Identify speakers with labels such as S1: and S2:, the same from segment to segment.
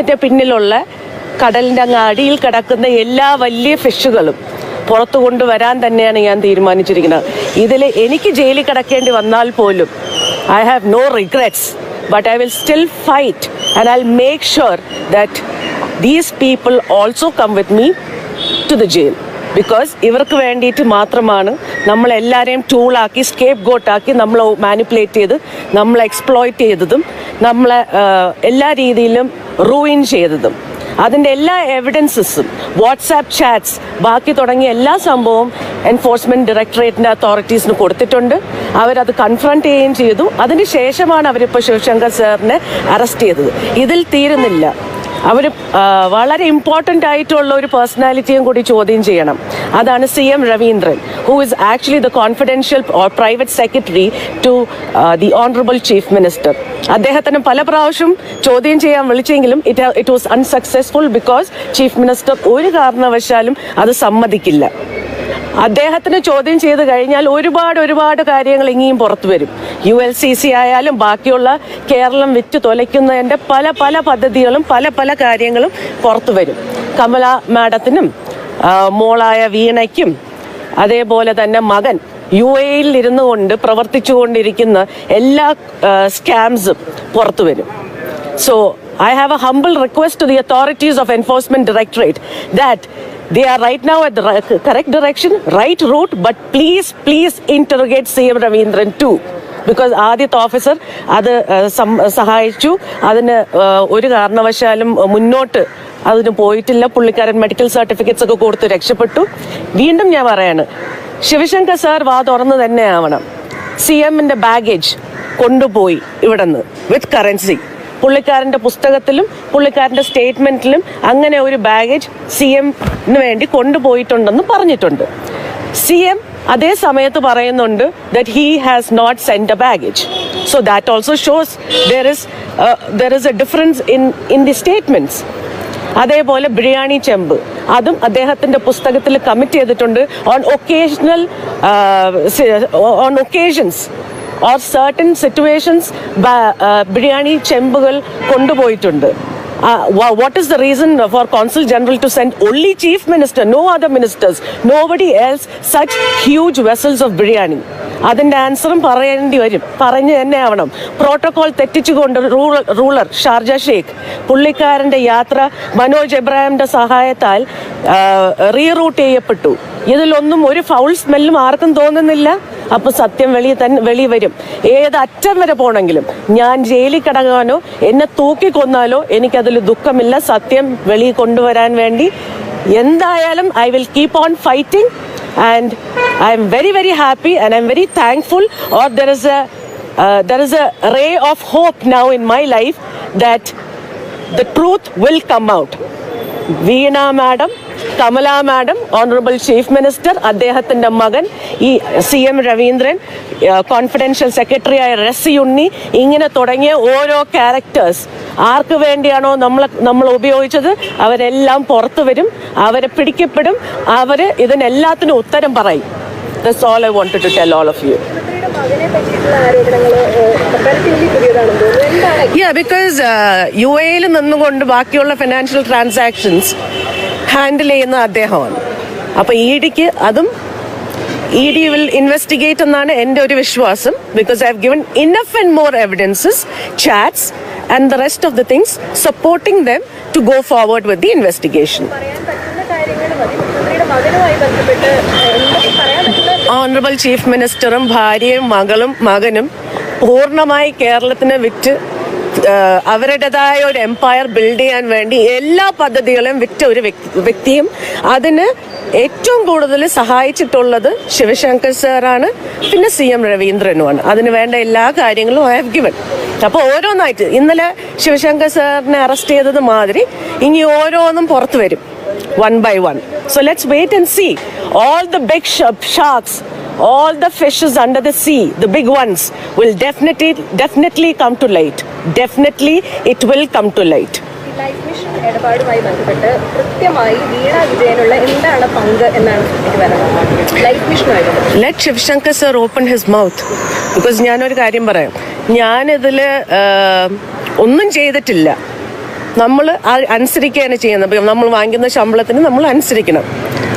S1: ഇതിന്റെ പിന്നിലുള്ള കടലിന്റെ അങ്ങ് അടിയിൽ കിടക്കുന്ന എല്ലാ വലിയ ഫിഷുകളും പുറത്തു കൊണ്ടുവരാൻ തന്നെയാണ് ഞാൻ തീരുമാനിച്ചിരിക്കുന്നത്. ഇതിൽ എനിക്ക് ജയിലിൽ കിടക്കേണ്ടി വന്നാൽ പോലും I have no regrets but I will still fight and I make sure that these people also come with me to the jail because ഇവർക്ക് വേണ്ടിയിട്ട് മാത്രമാണ് നമ്മളെല്ലാവരെയും ടൂളാക്കി സ്കേപ്പ് ഗോട്ടാക്കി നമ്മൾ മാനിപ്പുലേറ്റ് ചെയ്ത് നമ്മളെ എക്സ്പ്ലോയിറ്റ് ചെയ്തതും നമ്മളെ എല്ലാ രീതിയിലും റൂയിൻ ചെയ്തതും. അതിന്റെ എല്ലാ എവിഡൻസസും വാട്സാപ്പ് ചാറ്റ്സ് ബാക്കി തുടങ്ങിയ എല്ലാ സംഭവവും എൻഫോഴ്സ്മെന്റ് ഡയറക്ടറേറ്റിന്റെ അതോറിറ്റീസിന് കൊടുത്തിട്ടുണ്ട്. അവരത് കൺഫ്രണ്ട് ചെയ്യുകയും ചെയ്തു. അതിന് ശേഷമാണ് അവരിപ്പോൾ ശിവശങ്കർ സാറിനെ അറസ്റ്റ് ചെയ്തത്. ഇതിൽ തീരുന്നില്ല. അവർ വളരെ ഇമ്പോർട്ടന്റ് ആയിട്ടുള്ള ഒരു പേഴ്സണാലിറ്റിയും കൂടി ചോദ്യം ചെയ്യണം. അതാണ് C M Ravindran. Who actually the confidential or private secretary to uh, the Honorable Chief Minister. അദ്ദേഹത്തിന് പല പ്രാവശ്യം ചോദ്യം ചെയ്യാൻ വിളിച്ചെങ്കിലും it it was unsuccessful because chief minister ഒരു കാരണവശാലും അത് സമ്മതിക്കില്ല. അദ്ദേഹത്തിന് ചോദ്യം ചെയ്ത് കഴിഞ്ഞാൽ ഒരുപാട് ഒരുപാട് കാര്യങ്ങൾ ഇനിയും പുറത്തു വരും. യു എൽ സി സി ആയാലും ബാക്കിയുള്ള കേരളം വിറ്റ് തൊലയ്ക്കുന്നതിന്റെ പല പല പദ്ധതികളും പല പല കാര്യങ്ങളും പുറത്തു വരും. കമല മാഡത്തിനും മോളായ വീണയ്ക്കും അതേപോലെ തന്നെ മകൻ യു എയിൽ ഇരുന്നു കൊണ്ട് പ്രവർത്തിച്ചു എല്ലാ സ്കാംസും പുറത്തു വരും So I have a humble request to the authorities of Enforcement Directorate that they are right now at the correct direction, right route, but please, please interrogate CM Ravindran too. Because ആദ്യത്തെ officer അത് സം- സഹായിച്ചു അതിന് ഒരു കാരണവശാലും മുന്നോട്ട് അതിന് പോയിട്ടില്ല. പുള്ളിക്കാരൻ മെഡിക്കൽ സർട്ടിഫിക്കറ്റ്സ് ഒക്കെ കൊടുത്ത് രക്ഷപ്പെട്ടു. വീണ്ടും ഞാൻ പറയാണ് ശിവശങ്കർ സാർ വാ തുറന്ന് തന്നെ ആവണം. സി എമ്മിന്റെ ബാഗേജ് കൊണ്ടുപോയി ഇവിടെ നിന്ന് വിത്ത് കറൻസി പുള്ളിക്കാരന്റെ പുസ്തകത്തിലും പുള്ളിക്കാരന്റെ സ്റ്റേറ്റ്മെന്റിലും അങ്ങനെ ഒരു ബാഗേജ് സി എമ്മിന് വേണ്ടി കൊണ്ടുപോയിട്ടുണ്ടെന്ന് പറഞ്ഞിട്ടുണ്ട്. സി എം അതേ സമയത്ത് പറയുന്നുണ്ട് that he has not send a baggage so that also shows there is there is a difference in in the statements അതേപോലെ ബിരിയാണി ചെമ്പ്. അതും അദ്ദേഹത്തിന്റെ പുസ്തകത്തിൽ കമ്മിറ്റ് ചെയ്തിട്ടുണ്ട്. On occasional on occasions or certain situations biryani ചെമ്പുകൾ കൊണ്ടുപോയിട്ടുണ്ട്. What is the reason for consul general to send only chief minister no other ministers nobody else such huge vessels of biryani അതിന്റെ ആൻസറും പറയേണ്ടി വരും. പറഞ്ഞു തന്നെ ആവണം. Protocol തെറ്റിച്ചുകൊണ്ട് rural ruler Sharjah ഷേഖ് പുള്ളിക്കാരന്റെ യാത്ര മനോജ് എബ്രാഹിമിന്റെ സഹായത്താൽ റീറൂട്ട് ചെയ്യപ്പെട്ടു. ഇതിലൊന്നും ഒരു ഫൗൾ സ്മെല്ലും ആർക്കും തോന്നുന്നില്ല. അപ്പോൾ സത്യം വെളിയിൽ തന്നെ വെളി വരും. ഏത് അറ്റം വരെ പോണെങ്കിലും ഞാൻ ജയിലിൽ കിടങ്ങാനോ എന്നെ തൂക്കിക്കൊന്നാലോ എനിക്കതിൽ ദുഃഖമില്ല. സത്യം വെളിയിൽ കൊണ്ടുവരാൻ വേണ്ടി. എന്തായാലും I will keep on fighting and I'm very, very happy and I'm very thankful or there is a uh, there is a ray of hope now in my life that the truth will come out. Veena madam Kamala madam honourable chief minister അദ്ദേഹത്തിന്റെ മകൻ ഈ C M Raveendran confidential സെക്രട്ടറിയായ റസി ഉണ്ണി ഇങ്ങനെ തുടങ്ങിയ ഓരോ characters ആർക്ക് വേണ്ടിയാണോ നമ്മൾ നമ്മൾ ഉപയോഗിച്ചത്? അവരെല്ലാം പുറത്തു വരും അവരെ പിടിക്കപ്പെടും അവർ ഇതിനെല്ലാത്തിനും ഉത്തരം പറയും. Thus all I want to tell all of you ya because you എയിൽ നിന്നുകൊണ്ട് ബാക്കിയുള്ള ഫിനാൻഷ്യൽ ട്രാൻസാക്ഷൻസ് ഹാൻഡിൽ ചെയ്യുന്ന അദ്ദേഹമാണ്. അപ്പൊ ഇ ഡിക്ക് അതും ഇ ഡി വിൽ ഇൻവെസ്റ്റിഗേറ്റ് എന്നാണ് എന്റെ ഒരു വിശ്വാസം. Because I have given enough and more evidences chats and the rest of the things supporting them to go forward with the investigation honourable chief മിനിസ്റ്ററും ഭാര്യയും മകളും മകനും പൂർണമായി കേരളത്തിന് വിറ്റ് അവരുടേതായ ഒരു എംപയർ ബിൽഡ് ചെയ്യാൻ വേണ്ടി എല്ലാ പദ്ധതികളും വിറ്റ ഒരു വ്യക്തിയും അതിന് ഏറ്റവും കൂടുതൽ സഹായിച്ചിട്ടുള്ളത് ശിവശങ്കർ സാറാണ് പിന്നെ സി എം രവീന്ദ്രനുമാണ്. അതിന് വേണ്ട എല്ലാ കാര്യങ്ങളും ഐ ഹാവ് ഗിവൺ അപ്പോൾ ഓരോന്നായിട്ട് ഇന്നലെ ശിവശങ്കർ സാറിനെ അറസ്റ്റ് ചെയ്തത് മാതിരി ഇനി ഓരോന്നും പുറത്തു വരും. One by one so let's wait and see all the big sharks, all the fishes under the sea, the big ones, will definitely definitely come to light. Definitely, it will come to light.
S2: Life mission ഇടപാടുമായി ബന്ധപ്പെട്ട് കൃത്യമായി വീണ വിജയനുള്ള എന്താണ് പങ്ക് എന്നാണ് life മിഷനുമായി
S1: let Sivasankar sir open his mouth because ഞാനൊരു കാര്യം പറയാം. ഞാനിതിൽ ഒന്നും ചെയ്തിട്ടില്ല. നമ്മൾ അനുസരിക്കുകയാണ് ചെയ്യുന്നത്. നമ്മൾ വാങ്ങിക്കുന്ന ശമ്പളത്തിന് നമ്മൾ അനുസരിക്കണം.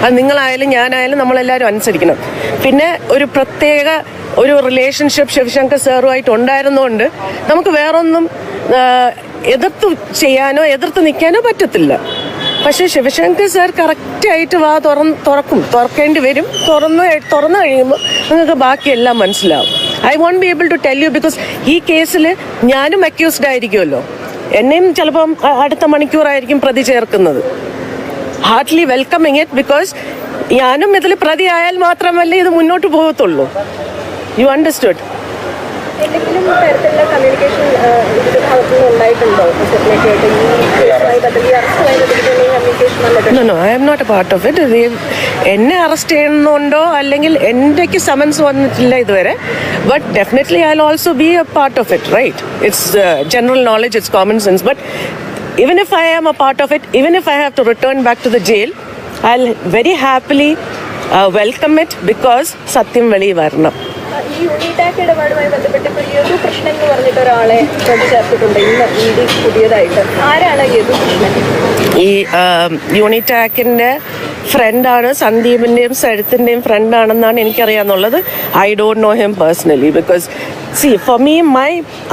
S1: അത് നിങ്ങളായാലും ഞാനായാലും നമ്മളെല്ലാവരും അനുസരിക്കണം. പിന്നെ ഒരു പ്രത്യേക ഒരു റിലേഷൻഷിപ്പ് ശിവശങ്കർ സാറുമായിട്ട് ഉണ്ടായിരുന്നുകൊണ്ട് നമുക്ക് വേറൊന്നും എതിർത്ത് ചെയ്യാനോ എതിർത്ത് നിൽക്കാനോ പറ്റത്തില്ല. പക്ഷേ ശിവശങ്കർ സാർ കറക്റ്റായിട്ട് വാ തുറന്ന് തുറക്കും. തുറക്കേണ്ടി വരും. തുറന്ന് തുറന്നു കഴിയുമ്പോൾ നിങ്ങൾക്ക് ബാക്കിയെല്ലാം മനസ്സിലാവും. I won't be able to tell you because ഈ കേസിൽ ഞാനും അക്യൂസ്ഡ് ആയിരിക്കുമല്ലോ. എന്നെയും ചിലപ്പം അടുത്ത മണിക്കൂറായിരിക്കും പ്രതി ചേർക്കുന്നത്. ഹാർട്ട്ലി വെൽക്കമിങ് ഇറ്റ് ബിക്കോസ് ഞാനും ഇതിൽ പ്രതിയായാൽ മാത്രമല്ലേ ഇത് മുന്നോട്ട് പോകത്തുള്ളൂ. You understood no I'm not a part of it എന്നെ അറസ്റ്റ് ചെയ്യുന്നുണ്ടോ അല്ലെങ്കിൽ എന്റെക്ക് സമൻസ് വന്നിട്ടില്ല ഇതുവരെ. But definitely I also be a part of it right it's general knowledge it's common sense but even if I am a part of it, even if I have to return back to the jail, I'll very happily uh, welcome it because സത്യം വെളി വരണം
S2: ഈ യൂണിടാക്ക് ഇടപാടുമായി ബന്ധപ്പെട്ട് ഇപ്പോൾ യദു കൃഷ്ണൻ എന്ന് പറഞ്ഞിട്ട് ഒരാളെ പ്രതി ചേർത്തിട്ടുണ്ട് ഇന്ന് ഇ ഡി പുതിയതായിട്ട്. ആരാണ് യദു കൃഷ്ണൻ?
S1: ഈ ഫ്രണ്ടാണ് സന്ദീപിന്റെയും സരിത്തിന്റെയും ഫ്രണ്ടാണെന്നാണ് എനിക്കറിയാന്നുള്ളത് I don't know him personally because see for me my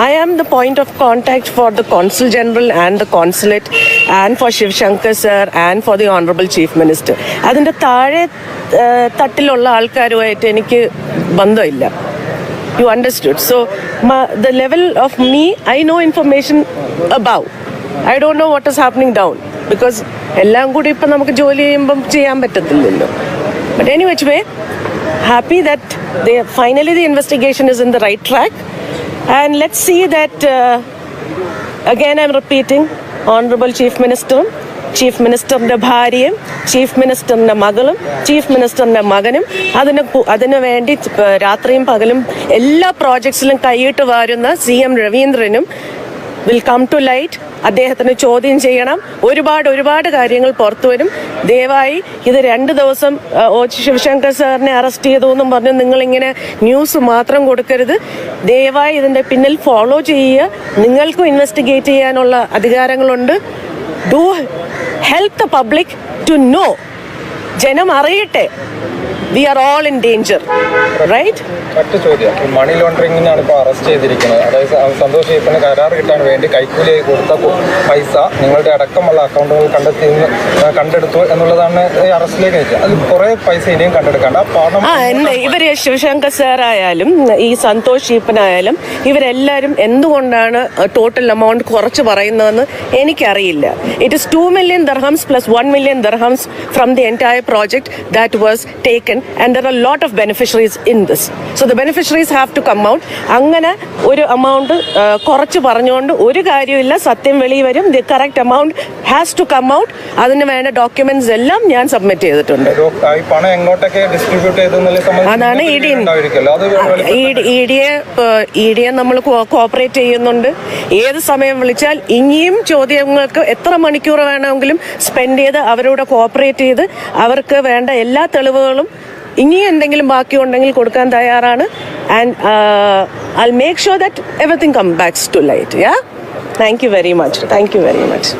S1: I am the point of contact for the consul general and the consulate and for Sivasankar sir and for the honourable chief minister അതിന്റെ താഴെ തട്ടിലുള്ള ആൾക്കാരുമായിട്ട് എനിക്ക് ബന്ധമില്ല. You understood so the level of me I no information information above i know what is happening down because എല്ലാം കൂടി ഇപ്പം നമുക്ക് ജോലി ചെയ്യുമ്പം ചെയ്യാൻ പറ്റത്തില്ലല്ലോ. ബട്ട് എനി വെച്ച് way happy that the finally the investigation is in the right track and let see that again I'm repeating honourable chief മിനിസ്റ്ററും chief മിനിസ്റ്ററിന്റെ ഭാര്യയും ചീഫ് മിനിസ്റ്ററിന്റെ മകളും ചീഫ് മിനിസ്റ്ററിന്റെ മകനും അതിന് അതിനു വേണ്ടി രാത്രിയും പകലും എല്ലാ പ്രോജക്ട്സിലും കൈയിട്ട് വരുന്ന സി എം രവീന്ദ്രനും വിൽ കം ടു ലൈറ്റ് അദ്ദേഹത്തിന് ചോദ്യം ചെയ്യണം. ഒരുപാട് ഒരുപാട് കാര്യങ്ങൾ പുറത്തു വരും. ദയവായി ഇത് രണ്ട് ദിവസം ഒ ശിവശങ്കർ സാറിനെ അറസ്റ്റ് ചെയ്തു എന്നും പറഞ്ഞ്. നിങ്ങളിങ്ങനെ ന്യൂസ് മാത്രം കൊടുക്കരുത്. ദയവായി ഇതിന്റെ പിന്നിൽ ഫോളോ ചെയ്യുക. നിങ്ങൾക്കും ഇൻവെസ്റ്റിഗേറ്റ് ചെയ്യാനുള്ള അധികാരങ്ങളുണ്ട്. Do help the public to know ജനം അറിയട്ടെ. We are all in danger right
S3: മറ്റു ചോദ്യം. മണി ലോണ്ടറിംഗിനാണ് ഇപ്പോൾ അറസ്റ്റ് ചെയ്തിരിക്കുന്നത്. അതായത് സന്തോഷ് ഈപ്പന് കരാർ കിട്ടാൻ വേണ്ടി കൈക്കൂലിയായി കൊടുത്ത പൈസ നിങ്ങളുടെ അടക്കമുള്ള അക്കൗണ്ടുകൾ കണ്ടെത്തി കണ്ടെടുത്തു എന്നുള്ളതാണ് ഈ അറസ്റ്റിലേക്ക് നയിച്ചത് അത് കുറേ പൈസ ഇനിയും കണ്ടെടുക്കാണ്ട് ആ
S1: ആ ഇവർ ശിവശങ്കർ സാറായാലും ആയാലും ഈ സന്തോഷ് ഈപ്പനായാലും ഇവരെല്ലാവരും എന്തുകൊണ്ടാണ് ടോട്ടൽ എമൗണ്ട് കുറച്ച് പറയുന്നതെന്ന് എനിക്കറിയില്ല. It is two million dirhams plus one million dirhams from the entire project that was taken and there are lot of beneficiaries in this so the beneficiaries have to come out അങ്ങനെ ഒരു amount കുറച്ച് പറഞ്ഞുകൊണ്ട് ഒരു കാര്യമില്ല സത്യം വെളി വരും. The correct amount has to come out അതിന് വേണ്ട ഡോക്യുമെന്റ്സ് എല്ലാം ഞാൻ സബ്മിറ്റ് ചെയ്തിട്ടുണ്ട്. അതാണ്
S3: ഇ ഡി
S1: ഇ ഡിയെ ഇ ഡിയെ നമ്മൾ കോപ്പറേറ്റ് ചെയ്യുന്നുണ്ട്. ഏത് സമയം വിളിച്ചാൽ ഇനിയും ചോദ്യങ്ങൾക്ക് എത്ര മണിക്കൂർ വേണമെങ്കിലും സ്പെൻഡ് ചെയ്ത് അവരോട് കോപ്പറേറ്റ് ചെയ്ത് അവർക്ക് വേണ്ട എല്ലാ തെളിവുകളും ഇനിയും എന്തെങ്കിലും ബാക്കി ഉണ്ടെങ്കിൽ കൊടുക്കാൻ തയ്യാറാണ്. And I make sure that everything come backs to light yeah thank you very much thank you very much